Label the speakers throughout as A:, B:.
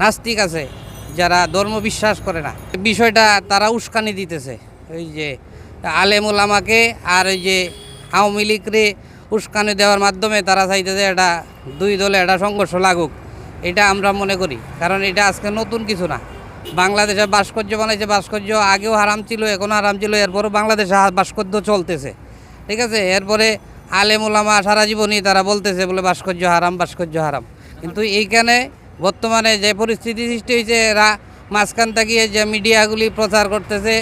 A: নাস্তিক আছে, যারা ধর্ম বিশ্বাস করে না। বিষয়টা তারা উস্কানি দিতেছে। ওই যে আলেম ওলামাকে আর ওই যে আওয়ামী লীগরে উস্কানি দেওয়ার মাধ্যমে তারা চাইতেছে এটা দুই দলে একটা সংঘর্ষ লাগুক। এটা আমরা মনে করি, কারণ এটা আজকে নতুন কিছু না। বাংলাদেশে ভাস্কর্য বানাইছে, ভাস্কর্য আগেও হারাম ছিল, এখনও হারাম ছিল, এরপরও বাংলাদেশে ভাস্কর্য চলতেছে। ঠিক আছে? এরপরে আলেম ওলামা সারা জীবনই তারা বলতেছে বলে ভাস্কর্য হারাম ভাস্কর্য হারাম। কিন্তু এইখানে বর্তমানে যে পরিস্থিতি সৃষ্টি হয়েছে, এরা মাঝখান থাকিয়ে যে মিডিয়াগুলি প্রচার করতেছে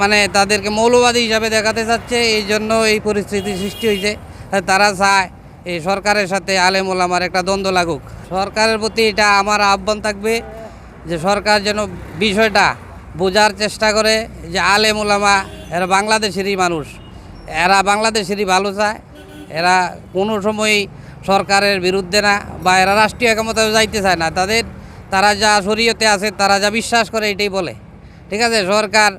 A: মানে তাদেরকে মৌলবাদী হিসাবে দেখাতে চাচ্ছে, এই জন্য এই পরিস্থিতি সৃষ্টি হয়েছে। তারা চায় এই সরকারের সাথে আলেম ওলামার একটা দ্বন্দ্ব লাগুক। সরকারের প্রতি এটা আমার আহ্বান থাকবে যে সরকার যেন বিষয়টা বোঝার চেষ্টা করে যে আলেম ওলামা এরা বাংলাদেশেরই মানুষ, এরা বাংলাদেশেরই ভালো চায়, এরা কোনো সময়ই সরকারের বিরুদ্ধে না বা এরা রাষ্ট্রীয় একমতা যাইতে চায় না। তাদের, তারা যা শরীয়তে আছে, তারা যা বিশ্বাস করে এটাই বলে। ঠিক আছে? সরকার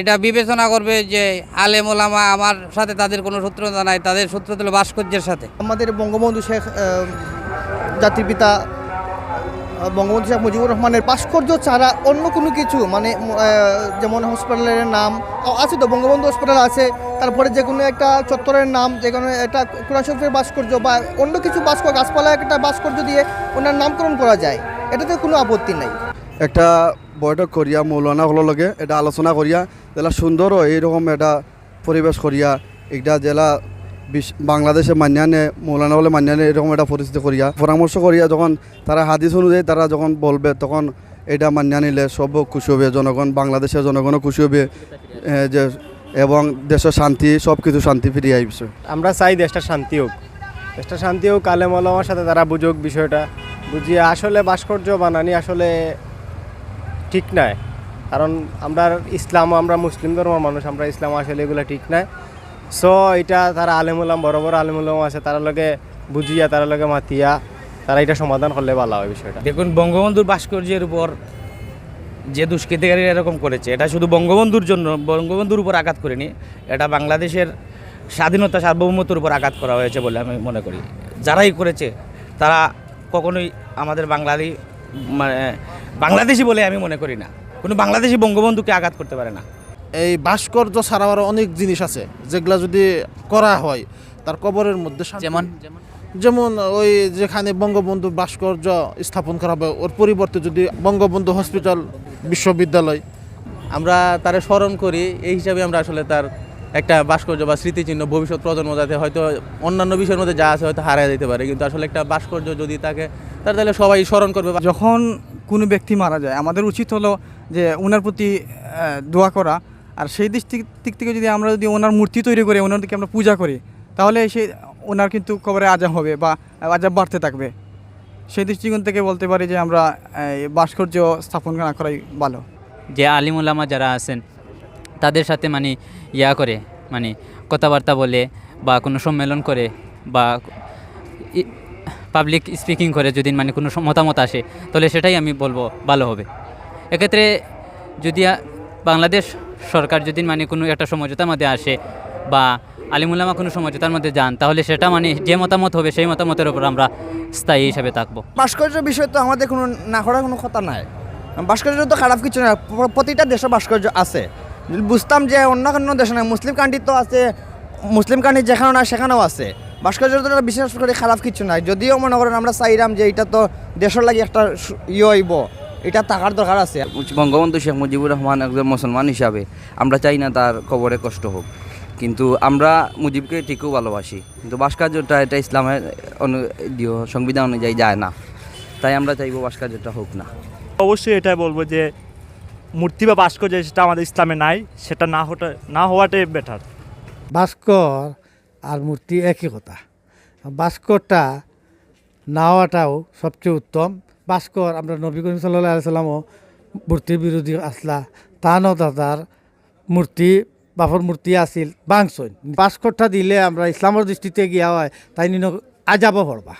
A: এটা বিবেচনা করবে যে আলেম ওলামা আমার সাথে তাদের কোনো সূত্রতা নাই, তাদের সূত্র তুলে ভাস্কর্যের সাথে।
B: আমাদের বঙ্গবন্ধু শেখ জাতির পিতা বঙ্গবন্ধু শেখ মুজিবুর রহমানের ভাস্কর্য ছাড়া অন্য কোনো কিছু মানে যেমন হসপিটালের নাম আছে তো, বঙ্গবন্ধু হসপিটাল আছে, তারপরে যে কোনো একটা চত্বরের নাম, যে কোনো একটা কোরআন শরীফের ভাস্কর্য বা অন্য কিছু ভাস্কর গাছপালা একটা ভাস্কর্য দিয়ে ওনার নামকরণ করা যায়, এটাতে কোনো আপত্তি নেই।
C: একটা বৈঠক করিয়া মৌলানা হলো লগে, এটা আলোচনা করিয়া জেলা সুন্দর এইরকম একটা পরিবেশ করিয়া, একটা জেলা বাংলাদেশে মান্যানে, মৌলানা বলে মান্যানে এরকম একটা পরিস্থিতি করিয়া, পরামর্শ করিয়া যখন তারা হাদিস অনুযায়ী তারা যখন বলবে, তখন এটা মান্যা নিলে সব খুশি হবে, জনগণ, বাংলাদেশের জনগণও খুশি হবে যে, এবং দেশের শান্তি, সব কিছু শান্তি ফিরিয়ে আইবছে
D: আমরা চাই দেশটা শান্তি হোক। দেশটা শান্তি হোক, কালে মলমার সাথে তারা বুঝুক বিষয়টা। বুঝিয়ে আসলে ভাস্কর্য বানানি আসলে ঠিক নয়। কারণ আমরা ইসলাম, আমরা মুসলিম ধর্মের মানুষ, আমরা ইসলাম আসলে এগুলো ঠিক নয়। সো এটা তারা আলেমুলাম বড় বড় আলেমুলাম আছে, তারা লগে বুঝিয়া, তারা লগে মাতিয়া, তারা এটা সমাধান করলে ভালো হয় বিষয়টা।
E: দেখুন, বঙ্গবন্ধুর ভাস্কর্যের উপর যে দুষ্কৃতিকারী এরকম করেছে, এটা শুধু বঙ্গবন্ধুর জন্য, বঙ্গবন্ধুর উপর আঘাত করেনি, এটা বাংলাদেশের স্বাধীনতা সার্বভৌমত্বের উপর আঘাত করা হয়েছে বলে আমি মনে করি। যারাই করেছে, তারা কখনোই আমাদের বাঙালি মানে বাংলাদেশি বলে আমি মনে করি না। কোনো বাংলাদেশি বঙ্গবন্ধুকে আঘাত করতে পারে না।
F: এই ভাস্কর্য ছাড়াও আরও অনেক জিনিস আছে যেগুলা যদি করা হয় তার কবরের মধ্যে
G: যেমন?
F: যেমন ওই যেখানে বঙ্গবন্ধু ভাস্কর্য স্থাপন করা হবে ওর পরিবর্তে যদি বঙ্গবন্ধু হসপিটাল বিশ্ববিদ্যালয়।
G: আমরা তারে স্মরণ করি এই হিসাবে আমরা আসলে তার একটা ভাস্কর্য বা স্মৃতিচিহ্ন ভবিষ্যৎ প্রজন্ম যাতে হয়তো অন্যান্য বিষয়ের মধ্যে যা আছে হয়তো হারিয়ে যেতে পারে কিন্তু আসলে একটা ভাস্কর্য যদি তাকে তার তাহলে সবাই স্মরণ করবে
H: যখন কোনো ব্যক্তি মারা যায় আমাদের উচিত হলো যে ওনার প্রতি দোয়া করা আর সেই দিক থেকে- যদি আমরা যদি ওনার মূর্তি তৈরি করে দিকে আমরা পূজা করি, তাহলে সেই ওনার কিন্তু কবরে আজাব হবে বা আজাব বাড়তে থাকবে। সেই দৃষ্টিকোণ থেকে বলতে পারি যে আমরা ভাস্কর্য স্থাপন না করাই ভালো।
I: যে আলিমুলামা যারা আছেন, তাদের সাথে মানে ইয়া করে মানে কথাবার্তা বলে বা কোনো সম্মেলন করে বা পাবলিক স্পিকিং করে যদি মানে কোনো মতামত আসে, তাহলে সেটাই আমি বলব ভালো হবে। এক্ষেত্রে যদি বাংলাদেশ সরকার যদি মানে কোনো একটা সমঝোতার মধ্যে আসে বা আলিমুলামা কোনো সমঝোতার মধ্যে যান, তাহলে সেটা মানে যে মতামত হবে সেই মতামতের উপর আমরা স্থায়ী হিসাবে থাকব।
B: ভাস্কর্য বিষয় তো আমাদের কোনো না করার কোনো কথা নাই। ভাস্কর্য তো খারাপ কিছু না প্রতিটা দেশে ভাস্কর্য আছে। বুঝতাম যে অন্য কোনো দেশে না মুসলিম কান্ট্রি তো আছে, মুসলিম কান্ট্রি যেখানেও না সেখানেও আছে। ভাস্কর্য তো বিশেষ করে খারাপ কিছু নাই। যদিও মনে করেন আমরা চাইলাম যে এটা তো দেশের লাগে একটা ইয়ে হইব। এটা থাকার দরকার আছে।
A: বঙ্গবন্ধু শেখ মুজিবুর রহমান একজন মুসলমান হিসাবে আমরা চাই না তার কবরে কষ্ট হোক। কিন্তু আমরা মুজিবকে ঠিকও ভালোবাসি। কিন্তু ভাস্কর্যটা এটা ইসলামের অনু- সংবিধান অনুযায়ী যায় না। তাই আমরা চাইব ভাস্কর্যটা হোক না।
D: অবশ্যই এটাই বলব যে মূর্তি বা ভাস্কর্য সেটা আমাদের ইসলামে নাই সেটা না হটা না হওয়াটাই বেটার
J: ভাস্কর আর মূর্তি একই কথা। ভাস্করটা না হওয়াটাও সবচেয়ে উত্তম। ভাস্কর আমরা নবী করিম সাল্লাহ সাল্লামও মূর্তির বিরোধী আসলা তাহানো দাদার মূর্তি বাপর মূর্তি আছিল বাংসইন ভাস্করটা দিলে আমরা ইসলামের দৃষ্টিতে গিয়া হয়, তাই নিন আজাবো পড়বা